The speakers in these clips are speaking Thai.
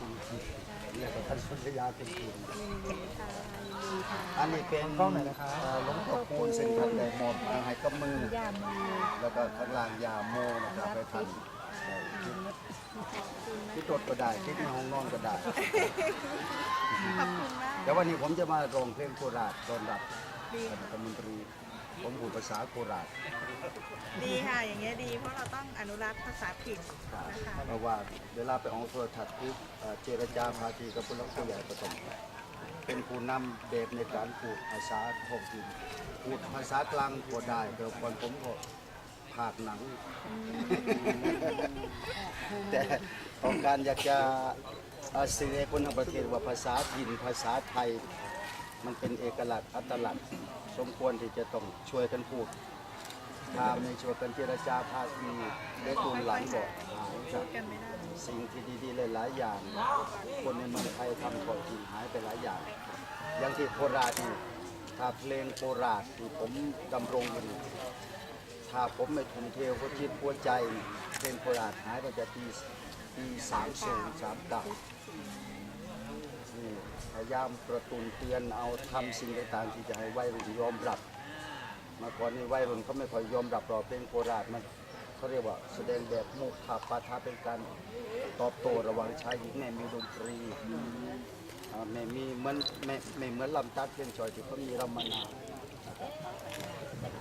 เป็นทีมยินดีค่ะยินดีค่ะอันนี้เป็นกล้องไหนนะครับเอ่อหลวงพ่อคูณเส้นทางแดงหมดมาให้กับมือยามือ แล้วก็ข้างล่างยาโมนะครับไปทันที่ตรวจก็ได้ที่ในห้องนอนก็ได้ขอบคุณมากแต่วันนี้ผมจะมาร้องเพลงโคราชต้อนรับดีคณะรัฐมนตรี ผมพูดภาษาโคราชดีค่ะ อย่างเงี้ยดีเพราะเราต้องอนุรักษ์ภาษาถิ่นนะคะเพราะว่าเวลาไปออกโทรทัศน์ปุ๊บเอ่อเจรจาภาคีกับผู้หลักผู้ใหญ่ก็ต้องเป็นผู้นำแบบในการพูดภาษาท้องถิ่นพูดภาษากลางก็ได้แต่ก่อนผมก็ภาคหนัง แต่ต้องการอยากจะเอ่อสื่อให้คนทั้งประเทศว่าภาษาถิ่นภาษาไทย มันเป็นเอกลักษณ์อัตลักษณ์สมควรที่จะต้องช่วยกันพูดถ้าไม่ช่วยกันเจรจาภาคีเด็กรุ่นหลังก็หายจากสิ่งที่ดีๆหลายๆอย่าง คนในเมืองไทยทำก่อนที่หายไปหลายอย่าง อย่างที่โคราชนี่ถ้าเพลงโคราชที่ผมดำรงอยู่ถ้าผมไม่ทุ่มเทหัวจิตหัวใจ เพลงโคราชหายไปจากปีปีสามสูงสามเก่า พยายามกระตุ้นเตือนเอาทำสิ่งต่างๆที่จะให้วัยรุ่นยอมรับมาก่อนนี่วัยรุ่นเขาไม่ค่อยยอมรับหรอเพลงโคราชมันเขาเรียกว่าแสดงแบบมุขปาทาเป็นการตอบโต้ระหว่างชายหญิงในมีดนตรีอ่าไม่มีเหมือนไม่ไม่เหมือนลำตัดเพลงชอยที่เขามีรำมานาน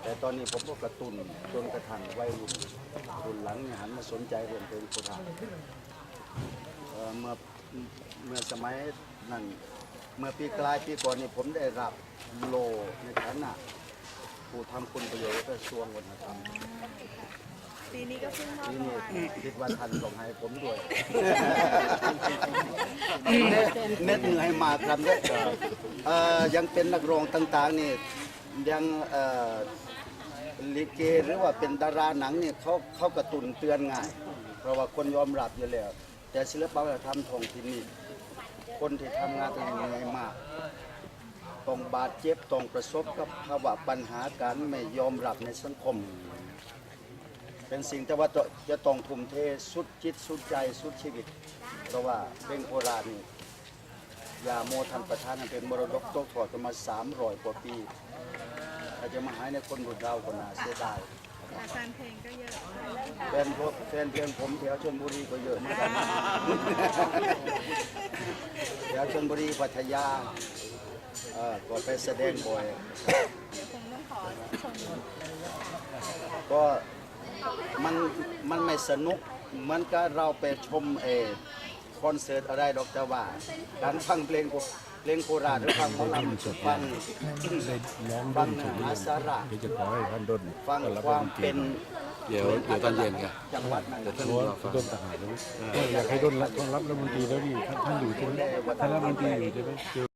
แต่ตอนนี้ผมก็กระตุ้นจนกระทั่งวัยรุ่นรุ่นหลังหันมาสนใจเรื่องเพลงโคราชเมื่อเมื่อสมัยนั้น เมื่อปีกลายปีก่อนนี่ผมได้รับโลในฐานะผู้ทำคุณประโยชน์กระทรวงวัฒนธรรมปีนี้ก็เพิ่งมอบที่รางนี่วัลคิดว่าท่านต้องให้ผมด้วย เน็ดเหนื่อยมากครับเนี่ยเอ่อยังเป็นนักร้องต่างๆนี่ยังเอ่อลิเกหรือว่าเป็นดาราหนังเนี่ยเขาเขากระตุนเตือนง่าย เพราะว่าคนยอมรับอยู่แล้ว แต่ศิลปวัฒนธรรมท้องถิ่นนี่ คนที่ทำงานตรงนี้เหนื่อยมาก ต้องบาดเจ็บต้องประสบกับภาวะปัญหาการไม่ยอมรับในสังคม เป็นสิ่งที่ว่าจะต้องทุ่มเทสุดจิตสุดใจสุดชีวิต เพราะว่าเพลงโคราชนี่ยาโมทันประธานนั้นเป็นมรดกตกทอดกันมา300กว่าปีถ้าจะมาหายในคนรุ่นเราก็น่าเสียดาย อาจารย์เพลงก็เยอะ แฟนพวกแฟนเพลงผมแถวชลบุรีก็เยอะเหมือนกันแถวชลบุรีพัทยาเอ่อก็ไปแสดงบ่อยคงต้องขอชมก็มันมันไม่สนุกเหมือนกับเราไปชมเออคอนเสิร์ตอะไรดอกแต่ว่าการฟังเพลงโค เพลงโคราชหรือฟังหมอลำฟังได้ร้องฟัด้งนถูกหาสาระเดี๋ยวจะขอให้ท่านดนฟังรับความดนตรีเป็นเดี๋ยวเดี๋ยวตอนเย็นครับจังหวัดนั้นเดี๋ยวท่านเพราะรว่าอฟังดนทหารแล้วอยากให้ดนรับต้องรับรัฐมนตรีแล้วนี่ท่านท่านอยู่ใช่ไหมท่านรัฐมนตรีอยู่ใช่ไหมเจอ